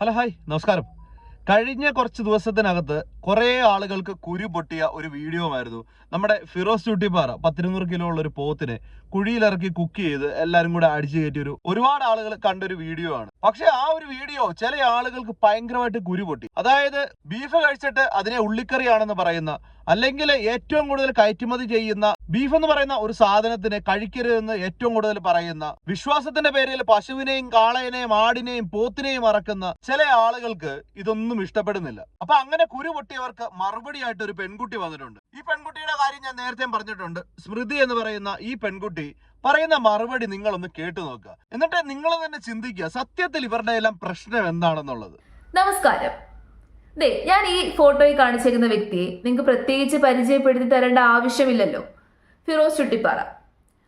Hello hi നമസ്കാരം. കഴിഞ്ഞ കുറച്ച് ദിവസത്തിനകത്ത് കുറേ ആളുകൾക്ക് കുരു പൊട്ടിയ ഒരു വീഡിയോ ആയിരുന്നു നമ്മുടെ ഫിറോസ് ചുട്ടിപ്പാറ പത്തിരുന്നൂറ് കിലോ ഉള്ള ഒരു പോത്തിനെ കുഴിയിലിറക്കി കുക്ക് ചെയ്ത് എല്ലാരും കൂടെ അടിച്ചു കയറ്റി ഒരു ഒരുപാട് ആളുകൾ കണ്ടൊരു വീഡിയോ ആണ് പക്ഷെ ആ ഒരു വീഡിയോ ചില ആളുകൾക്ക് ഭയങ്കരമായിട്ട് കുരു പൊട്ടി അതായത് ബീഫ് കഴിച്ചിട്ട് അതിനെ ഉള്ളിക്കറിയാണെന്ന് പറയുന്ന അല്ലെങ്കിൽ ഏറ്റവും കൂടുതൽ കയറ്റുമതി ചെയ്യുന്ന ബീഫ് എന്ന് പറയുന്ന ഒരു സാധനത്തിന് കഴിക്കരുതെന്ന് ഏറ്റവും കൂടുതൽ പറയുന്ന വിശ്വാസത്തിന്റെ പേരിൽ പശുവിനെയും കാളയനെയും ആടിനെയും പോത്തിനെയും അറക്കുന്ന ചില ആളുകൾക്ക് ഇതൊന്നും ഇഷ്ടപ്പെടുന്നില്ല. അപ്പൊ അങ്ങനെ കുരു പൊട്ടിയവർക്ക് മറുപടിയായിട്ട് ഒരു പെൺകുട്ടി വന്നിട്ടുണ്ട്. ഈ പെൺകുട്ടിയുടെ കാര്യം ഞാൻ നേരത്തെ പറഞ്ഞിട്ടുണ്ട്. സ്മൃതി എന്ന് പറയുന്ന ഈ പെൺകുട്ടി പറയുന്ന മറുപടി നിങ്ങളൊന്ന് കേട്ടു നോക്കുക. എന്നിട്ട് നിങ്ങൾ തന്നെ ചിന്തിക്കുക സത്യത്തിൽ ഇവരുടെ എല്ലാം പ്രശ്നം എന്താണെന്നുള്ളത്. നമസ്കാരം. ദേ ഞാൻ ഈ ഫോട്ടോയിൽ കാണിച്ചേക്കുന്ന വ്യക്തിയെ നിങ്ങൾക്ക് പ്രത്യേകിച്ച് പരിചയപ്പെടുത്തി തരേണ്ട ആവശ്യമില്ലല്ലോ. ഫിറോസ് ചുട്ടിപ്പാറ.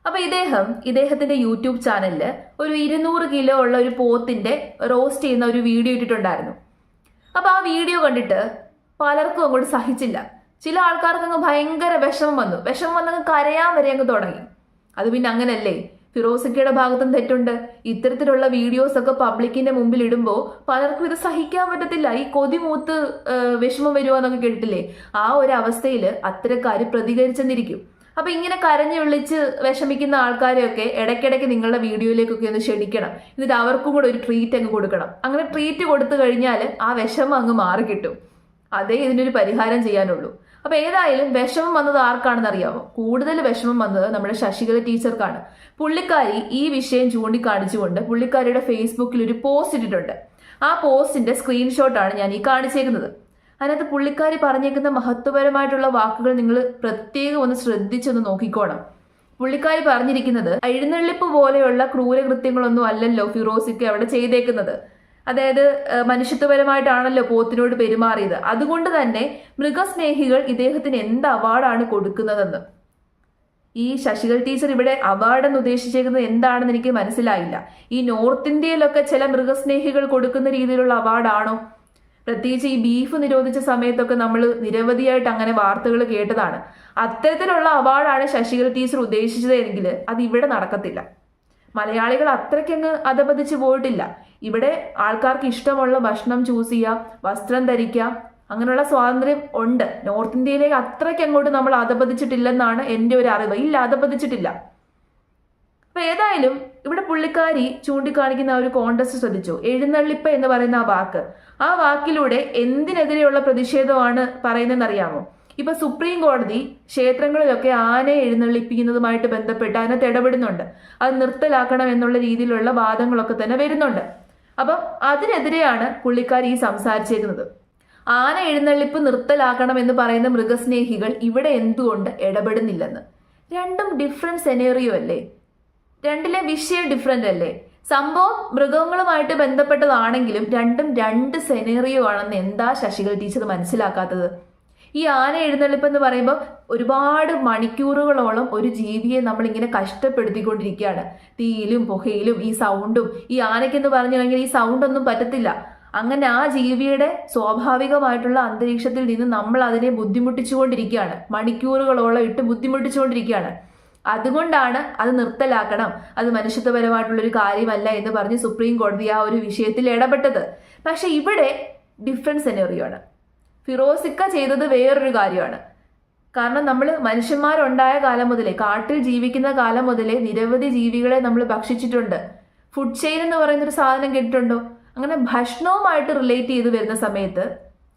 അപ്പൊ ഇദ്ദേഹം ഇദ്ദേഹത്തിന്റെ യൂട്യൂബ് ചാനലിൽ ഒരു ഇരുന്നൂറ് കിലോ ഉള്ള ഒരു പോത്തിന്റെ റോസ്റ്റ് ചെയ്യുന്ന ഒരു വീഡിയോ ഇട്ടിട്ടുണ്ടായിരുന്നു. അപ്പൊ ആ വീഡിയോ കണ്ടിട്ട് പലർക്കും അങ്ങോട്ട് സഹിച്ചില്ല. ചില ആൾക്കാർക്ക് അങ്ങ് ഭയങ്കര വിഷമം വന്നു. വിഷമം വന്നങ്ങ് കരയാൻ വരെ അങ്ങ് തുടങ്ങി. അത് പിന്നെ അങ്ങനല്ലേ? ഫിറോസക്കയുടെ ഭാഗത്തും തെറ്റുണ്ട്. ഇത്തരത്തിലുള്ള വീഡിയോസ് ഒക്കെ പബ്ലിക്കിന്റെ മുമ്പിൽ ഇടുമ്പോൾ പലർക്കും ഇത് സഹിക്കാൻ പറ്റത്തില്ല. ഈ കൊതിമൂത്ത് വിഷമം വരുമോ എന്നൊക്കെ കേട്ടിട്ടില്ലേ? ആ ഒരു അവസ്ഥയിൽ അത്തരക്കാർ പ്രതികരിച്ചെന്നിരിക്കും. അപ്പൊ ഇങ്ങനെ കരഞ്ഞു വിളിച്ച് വിഷമിക്കുന്ന ആൾക്കാരെയൊക്കെ ഇടയ്ക്കിടയ്ക്ക് നിങ്ങളുടെ വീഡിയോയിലേക്കൊക്കെ ഒന്ന് ക്ഷണിക്കണം. എന്നിട്ട് അവർക്കും കൂടെ ഒരു ട്രീറ്റ് അങ്ങ് കൊടുക്കണം. അങ്ങനെ ട്രീറ്റ് കൊടുത്തു കഴിഞ്ഞാൽ ആ വിഷമം അങ്ങ് മാറി കിട്ടും അതേ ഇതിനൊരു പരിഹാരം ചെയ്യാനുള്ളൂ. അപ്പൊ ഏതായാലും വിഷമം വന്നത് ആർക്കാണെന്ന് അറിയാമോ കൂടുതൽ വിഷമം വന്നത് നമ്മുടെ ശശികല ടീച്ചർക്കാണ്. പുള്ളിക്കാരി ഈ വിഷയം ചൂണ്ടിക്കാണിച്ചുകൊണ്ട് പുള്ളിക്കാരിയുടെ ഫേസ്ബുക്കിൽ ഒരു പോസ്റ്റ് ഇട്ടിട്ടുണ്ട്. ആ പോസ്റ്റിന്റെ സ്ക്രീൻഷോട്ടാണ് ഞാൻ ഈ കാണിച്ചേക്കുന്നത്. അതിനകത്ത് പുള്ളിക്കാരി പറഞ്ഞേക്കുന്ന മഹത്വപരമായിട്ടുള്ള വാക്കുകൾ നിങ്ങൾ പ്രത്യേകം ഒന്ന് ശ്രദ്ധിച്ചൊന്ന് നോക്കിക്കോണം. പുള്ളിക്കാരി പറഞ്ഞിരിക്കുന്നത് എഴുന്നള്ളിപ്പ് പോലെയുള്ള ക്രൂരകൃത്യങ്ങളൊന്നും അല്ലല്ലോ ഫിറോസിക്ക് അവിടെ ചെയ്തേക്കുന്നത്. അതായത് മനുഷ്യത്വപരമായിട്ടാണല്ലോ പോത്തിനോട് പെരുമാറിയത്. അതുകൊണ്ട് തന്നെ മൃഗസ്നേഹികൾ ഇദ്ദേഹത്തിന് എന്ത് അവാർഡാണ് കൊടുക്കുന്നതെന്ന്? ഈ ശശികൽ ടീച്ചർ ഇവിടെ അവാർഡ് എന്ന് ഉദ്ദേശിച്ചേക്കുന്നത് എന്താണെന്ന് എനിക്ക് മനസ്സിലായില്ല. ഈ നോർത്ത് ഇന്ത്യയിലൊക്കെ ചില മൃഗസ്നേഹികൾ കൊടുക്കുന്ന രീതിയിലുള്ള അവാർഡാണോ? പ്രത്യേകിച്ച് ഈ ബീഫ് നിരോധിച്ച സമയത്തൊക്കെ നമ്മൾ നിരവധിയായിട്ട് അങ്ങനെ വാർത്തകൾ കേട്ടതാണ്. അത്തരത്തിലുള്ള അവാർഡാണ് ശശികൽ ടീച്ചർ ഉദ്ദേശിച്ചതെങ്കിൽ അത് ഇവിടെ നടക്കത്തില്ല. മലയാളികൾ അത്രയ്ക്കങ്ങ് അധപതിച്ചു പോയിട്ടില്ല. ഇവിടെ ആൾക്കാർക്ക് ഇഷ്ടമുള്ള ഭക്ഷണം ചൂസ് ചെയ്യാം വസ്ത്രം ധരിക്കാം അങ്ങനെയുള്ള സ്വാതന്ത്ര്യം ഉണ്ട്. നോർത്ത് ഇന്ത്യയിലേക്ക് അത്രയ്ക്ക് അങ്ങോട്ട് നമ്മൾ അധപതിച്ചിട്ടില്ലെന്നാണ് എന്റെ ഒരു അറിവ്. ഇല്ല അധപതിച്ചിട്ടില്ല അപ്പൊ ഏതായാലും ഇവിടെ പുള്ളിക്കാരി ചൂണ്ടിക്കാണിക്കുന്ന ആ ഒരു കോൺടസ്റ്റ് ശ്രദ്ധിച്ചു? എഴുന്നള്ളിപ്പ് എന്ന് പറയുന്ന ആ വാക്ക്. ആ വാക്കിലൂടെ എന്തിനെതിരെയുള്ള പ്രതിഷേധമാണ് പറയുന്നതെന്ന് അറിയാമോ ഇപ്പൊ സുപ്രീം കോടതി ക്ഷേത്രങ്ങളിലൊക്കെ ആനയെ എഴുന്നള്ളിപ്പിക്കുന്നതുമായിട്ട് ബന്ധപ്പെട്ട് അതിനകത്ത് ഇടപെടുന്നുണ്ട് അത് നിർത്തലാക്കണം എന്നുള്ള രീതിയിലുള്ള വാദങ്ങളൊക്കെ തന്നെ വരുന്നുണ്ട്. അപ്പം അതിനെതിരെയാണ് പുള്ളിക്കാരി ഈ സംസാരിച്ചേക്കുന്നത്. ആന എഴുന്നള്ളിപ്പ് നിർത്തലാക്കണം എന്ന് പറയുന്ന മൃഗസ്നേഹികൾ ഇവിടെ എന്തുകൊണ്ട് ഇടപെടുന്നില്ലെന്ന്. രണ്ടും ഡിഫറെന്റ് സെനേറിയോ അല്ലേ? രണ്ടിലെ വിഷയം ഡിഫറെന്റ് അല്ലേ? സംഭവം മൃഗങ്ങളുമായിട്ട് ബന്ധപ്പെട്ടതാണെങ്കിലും രണ്ടും രണ്ട് സെനേറിയോ ആണെന്ന് എന്താ ശശികൽ ടീച്ചർ മനസ്സിലാക്കാത്തത്? ഈ ആന എഴുന്നള്ളിപ്പ് എന്ന് പറയുമ്പോൾ ഒരുപാട് മണിക്കൂറുകളോളം ഒരു ജീവിയെ നമ്മളിങ്ങനെ കഷ്ടപ്പെടുത്തിക്കൊണ്ടിരിക്കുകയാണ്. തീയിലും പുകയിലും ഈ സൗണ്ടും ഈ ആനയ്ക്കെന്ന് കഴിഞ്ഞാൽ ഈ സൗണ്ട് ഒന്നും പറ്റത്തില്ല. അങ്ങനെ ആ ജീവിയുടെ സ്വാഭാവികമായിട്ടുള്ള അന്തരീക്ഷത്തിൽ നിന്ന് നമ്മൾ അതിനെ ബുദ്ധിമുട്ടിച്ചുകൊണ്ടിരിക്കുകയാണ്. മണിക്കൂറുകളോളം ഇട്ട് ബുദ്ധിമുട്ടിച്ചുകൊണ്ടിരിക്കുകയാണ്. അതുകൊണ്ടാണ് അത് നിർത്തലാക്കണം. അത് മനുഷ്യത്വപരമായിട്ടുള്ള ഒരു കാര്യമല്ല എന്ന് പറഞ്ഞ് സുപ്രീം കോടതി ആ ഒരു വിഷയത്തിൽ ഇടപെട്ടത്. പക്ഷെ ഇവിടെ ഡിഫറൻസ് സെനറിയോ ആണ്. ഫിറോസിക്ക ചെയ്തത് വേറൊരു കാര്യമാണ്. കാരണം നമ്മൾ മനുഷ്യന്മാരുണ്ടായ കാലം മുതലേ കാട്ടിൽ ജീവിക്കുന്ന കാലം മുതലേ നിരവധി ജീവികളെ നമ്മൾ ഭക്ഷിച്ചിട്ടുണ്ട്. ഫുഡ് ചെയിൻ എന്ന് പറയുന്ന ഒരു സാധനം കേട്ടിട്ടുണ്ടോ? അങ്ങനെ ഭക്ഷണവുമായിട്ട് റിലേറ്റ് ചെയ്ത് വരുന്ന സമയത്ത്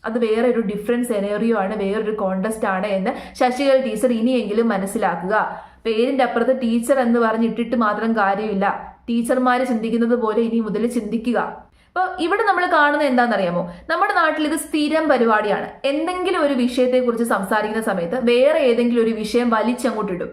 അത് വേറെ ഒരു ഡിഫറെന്റ് സെനേറിയോ ആണ് വേറൊരു കോണ്ടസ്റ്റ് ആണ് എന്ന് ശശികല ടീച്ചർ ഇനിയെങ്കിലും മനസ്സിലാക്കുക. പേരിന്റെ അപ്പുറത്ത് ടീച്ചർ എന്ന് പറഞ്ഞ് ഇട്ടിട്ട് മാത്രം കാര്യമില്ല. ടീച്ചർമാർ ചിന്തിക്കുന്നത് പോലെ ഇനി മുതൽ ചിന്തിക്കുക. അപ്പോൾ ഇവിടെ നമ്മൾ കാണുന്നത് എന്താണെന്നറിയാമോ? നമ്മുടെ നാട്ടിൽ ഇത് സ്ഥിരം പരിപാടിയാണ്. എന്തെങ്കിലും ഒരു വിഷയത്തെക്കുറിച്ച് സംസാരിക്കുന്ന സമയത്ത് വേറെ ഏതെങ്കിലും ഒരു വിഷയം വലിച്ചങ്ങോട്ടിടും.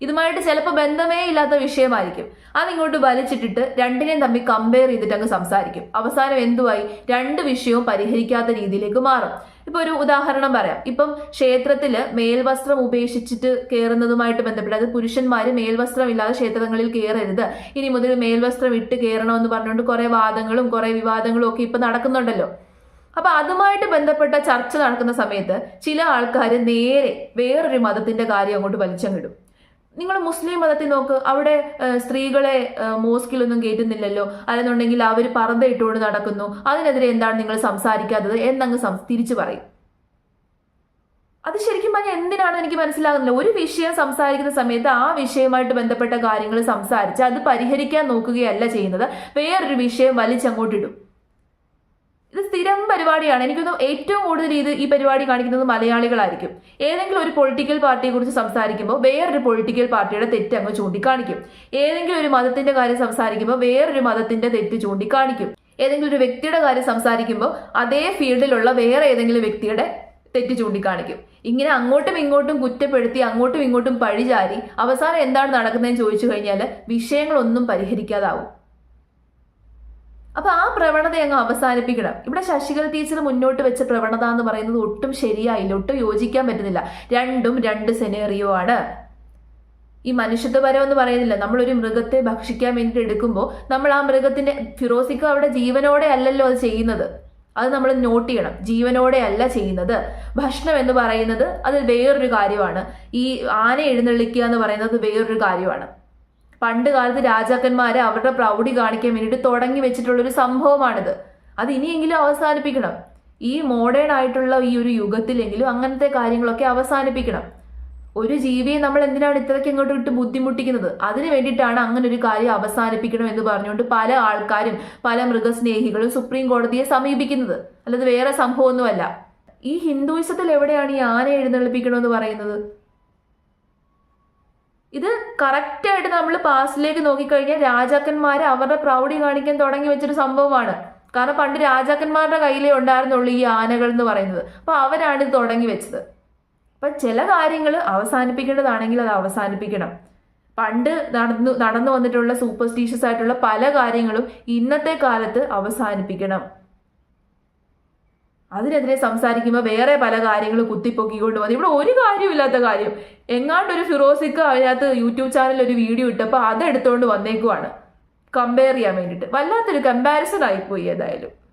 ഇതുമായിട്ട് ചിലപ്പോൾ ബന്ധമേ ഇല്ലാത്ത വിഷയമായിരിക്കും. അതിങ്ങോട്ട് വലിച്ചിട്ടിട്ട് രണ്ടിനെയും തമ്മിൽ കമ്പയർ ചെയ്തിട്ട് അങ്ങ് സംസാരിക്കും. അവസാനം എന്തുവായി? രണ്ട് വിഷയവും പരിഹരിക്കാത്ത രീതിയിലേക്ക് മാറും. ഇപ്പൊ ഒരു ഉദാഹരണം പറയാം. ഇപ്പം ക്ഷേത്രത്തിൽ മേൽവസ്ത്രം ഉപേക്ഷിച്ചിട്ട് കയറുന്നതുമായിട്ട് ബന്ധപ്പെട്ട് അത് പുരുഷന്മാർ മേൽവസ്ത്രം ഇല്ലാതെ ക്ഷേത്രങ്ങളിൽ കയറരുത് ഇനി മുതൽ മേൽവസ്ത്രം ഇട്ട് കയറണമെന്ന് പറഞ്ഞുകൊണ്ട് കുറെ വാദങ്ങളും കുറെ വിവാദങ്ങളും ഒക്കെ ഇപ്പൊ നടക്കുന്നുണ്ടല്ലോ. അപ്പൊ അതുമായിട്ട് ബന്ധപ്പെട്ട ചർച്ച നടക്കുന്ന സമയത്ത് ചില ആൾക്കാർ നേരെ വേറൊരു മതത്തിന്റെ കാര്യം അങ്ങോട്ട് വലിച്ചങ്ങിടും നിങ്ങൾ മുസ്ലിം മതത്തിൽ നോക്ക്. അവിടെ സ്ത്രീകളെ മോസ്കിലൊന്നും കയറ്റുന്നില്ലല്ലോ. അല്ലെന്നുണ്ടെങ്കിൽ അവർ പറന്ത ഇട്ടുകൊണ്ട് നടക്കുന്നു. അതിനെതിരെ എന്താണ് നിങ്ങൾ സംസാരിക്കാത്തത് എന്നങ്ങ് തിരിച്ചു പറയും. അത് ശരിക്കും പറഞ്ഞാൽ എന്തിനാണ് എനിക്ക് മനസ്സിലാകുന്നില്ല. ഒരു വിഷയം സംസാരിക്കുന്ന സമയത്ത് ആ വിഷയവുമായിട്ട് ബന്ധപ്പെട്ട കാര്യങ്ങൾ സംസാരിച്ച് അത് പരിഹരിക്കാൻ നോക്കുകയല്ല ചെയ്യുന്നത്. വേറൊരു വിഷയം വലിച്ചങ്ങോട്ടിടും. സ്ഥിരം പരിപാടിയാണ്. എനിക്കൊന്ന് ഏറ്റവും കൂടുതൽ ഇത് ഈ പരിപാടി കാണിക്കുന്നത് മലയാളികളായിരിക്കും. ഏതെങ്കിലും ഒരു പൊളിറ്റിക്കൽ പാർട്ടിയെ കുറിച്ച് സംസാരിക്കുമ്പോൾ വേറൊരു പൊളിറ്റിക്കൽ പാർട്ടിയുടെ തെറ്റ് അങ്ങ് ചൂണ്ടിക്കാണിക്കും. ഏതെങ്കിലും ഒരു മതത്തിന്റെ കാര്യം സംസാരിക്കുമ്പോൾ വേറൊരു മതത്തിന്റെ തെറ്റ് ചൂണ്ടിക്കാണിക്കും. ഏതെങ്കിലും ഒരു വ്യക്തിയുടെ കാര്യം സംസാരിക്കുമ്പോൾ അതേ ഫീൽഡിലുള്ള വേറെ ഏതെങ്കിലും വ്യക്തിയുടെ തെറ്റ് ചൂണ്ടിക്കാണിക്കും. ഇങ്ങനെ അങ്ങോട്ടും ഇങ്ങോട്ടും കുറ്റപ്പെടുത്തി അങ്ങോട്ടും ഇങ്ങോട്ടും പഴിചാരി അവസാനം എന്താണ് നടക്കുന്നതെന്ന് ചോദിച്ചു കഴിഞ്ഞാൽ വിഷയങ്ങളൊന്നും പരിഹരിക്കാതാവും. പ്രവണത അങ്ങ് അവസാനിപ്പിക്കണം. ഇവിടെ ശശികല ടീച്ചർ മുന്നോട്ട് വെച്ച പ്രവണത എന്ന് പറയുന്നത് ഒട്ടും ശരിയായില്ല ഒട്ടും യോജിക്കാൻ പറ്റുന്നില്ല. രണ്ടും രണ്ട് സെനേറിയോ ആണ്. ഈ മനുഷ്യത്വപരം എന്ന് പറയുന്നില്ല. നമ്മളൊരു മൃഗത്തെ ഭക്ഷിക്കാൻ വേണ്ടിയിട്ട് എടുക്കുമ്പോൾ നമ്മൾ ആ മൃഗത്തിന്റെ ഫിറോസിക്കോ അവിടെ ജീവനോടെ അല്ലല്ലോ അത് ചെയ്യുന്നത്. അത് നമ്മൾ നോട്ട് ചെയ്യണം. ജീവനോടെ അല്ല ചെയ്യുന്നത്. ഭക്ഷണം എന്ന് പറയുന്നത് അത് വേറൊരു കാര്യമാണ്. ഈ ആന എഴുന്നള്ളിക്കുക എന്ന് പറയുന്നത് വേറൊരു കാര്യമാണ്. പണ്ട് കാലത്ത് രാജാക്കന്മാരെ അവരുടെ പ്രൗഢി കാണിക്കാൻ വേണ്ടിയിട്ട് തുടങ്ങി വെച്ചിട്ടുള്ള ഒരു സംഭവമാണിത്. അത് ഇനിയെങ്കിലും അവസാനിപ്പിക്കണം. ഈ മോഡേൺ ആയിട്ടുള്ള ഈ ഒരു യുഗത്തിലെങ്കിലും അങ്ങനത്തെ കാര്യങ്ങളൊക്കെ അവസാനിപ്പിക്കണം. ഒരു ജീവിയെ നമ്മൾ എന്തിനാണ് ഇത്രയ്ക്ക് ഇങ്ങോട്ട് ഇട്ട് ബുദ്ധിമുട്ടിക്കുന്നത്? അതിന് വേണ്ടിയിട്ടാണ് അങ്ങനെ ഒരു കാര്യം അവസാനിപ്പിക്കണം എന്ന് പറഞ്ഞുകൊണ്ട് പല ആൾക്കാരും പല മൃഗസ്നേഹികളും സുപ്രീം കോടതിയെ സമീപിക്കുന്നത്. അല്ലാതെ വേറെ സംഭവമൊന്നുമല്ല. ഈ ഹിന്ദുയിസത്തിൽ എവിടെയാണ് ഈ ആന എഴുന്നള്ളിപ്പിക്കണമെന്ന് പറയുന്നത്? ഇത് കറക്റ്റായിട്ട് നമ്മൾ പാസ്റ്റിലേക്ക് നോക്കിക്കഴിഞ്ഞാൽ രാജാക്കന്മാർ അവരുടെ പ്രൗഢി കാണിക്കാൻ തുടങ്ങി വെച്ചൊരു സംഭവമാണ്. കാരണം പണ്ട് രാജാക്കന്മാരുടെ കയ്യിലേ ഉണ്ടായിരുന്നുള്ളൂ ഈ ആനകൾ എന്ന് പറയുന്നത്. അപ്പോൾ അവരാണ് ഇത് തുടങ്ങി വെച്ചത്. അപ്പൊ ചില കാര്യങ്ങൾ അവസാനിപ്പിക്കേണ്ടതാണെങ്കിൽ അത് അവസാനിപ്പിക്കണം. പണ്ട് നടന്നു നടന്നു വന്നിട്ടുള്ള സൂപ്പർസ്റ്റീഷ്യസ് ആയിട്ടുള്ള പല കാര്യങ്ങളും ഇന്നത്തെ കാലത്ത് അവസാനിപ്പിക്കണം. അതിനെതിരെ സംസാരിക്കുമ്പോൾ വേറെ പല കാര്യങ്ങളും കുത്തിപ്പൊക്കിക്കൊണ്ട് വന്നു. ഇവിടെ ഒരു കാര്യമില്ലാത്ത കാര്യം. എങ്ങാണ്ടൊരു ഫിറോസിക്ക് അതിനകത്ത് യൂട്യൂബ് ചാനലിൽ ഒരു വീഡിയോ ഇട്ടപ്പോൾ അതെടുത്തുകൊണ്ട് വന്നേക്കുവാണ്. കമ്പയർ ചെയ്യാൻ വേണ്ടിയിട്ട്. വല്ലാത്തൊരു കമ്പാരിസൺ ആയിപ്പോയി ഏതായാലും.